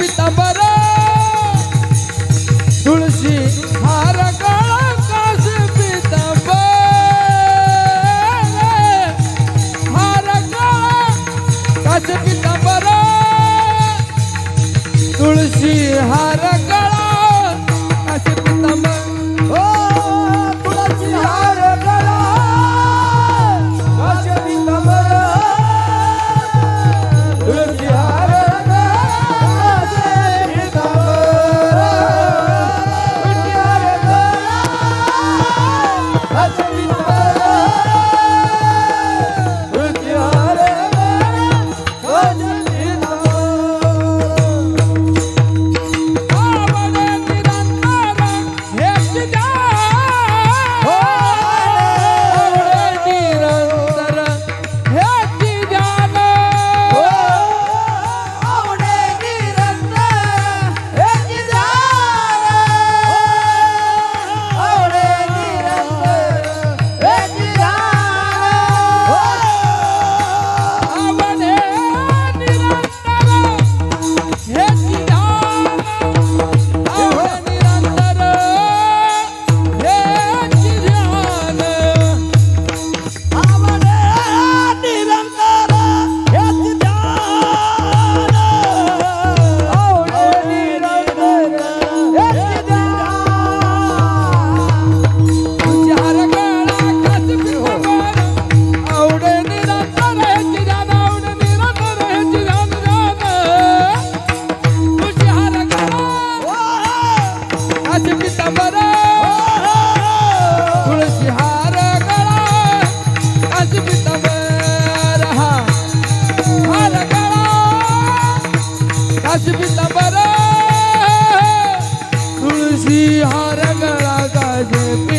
पितांबर तुळशी हार काळा कास पितांबर हार काळा कास पितांबर तुळशी हार बिंदा बरा। तुळशी हार गळा गाजे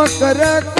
मकर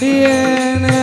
அடியேன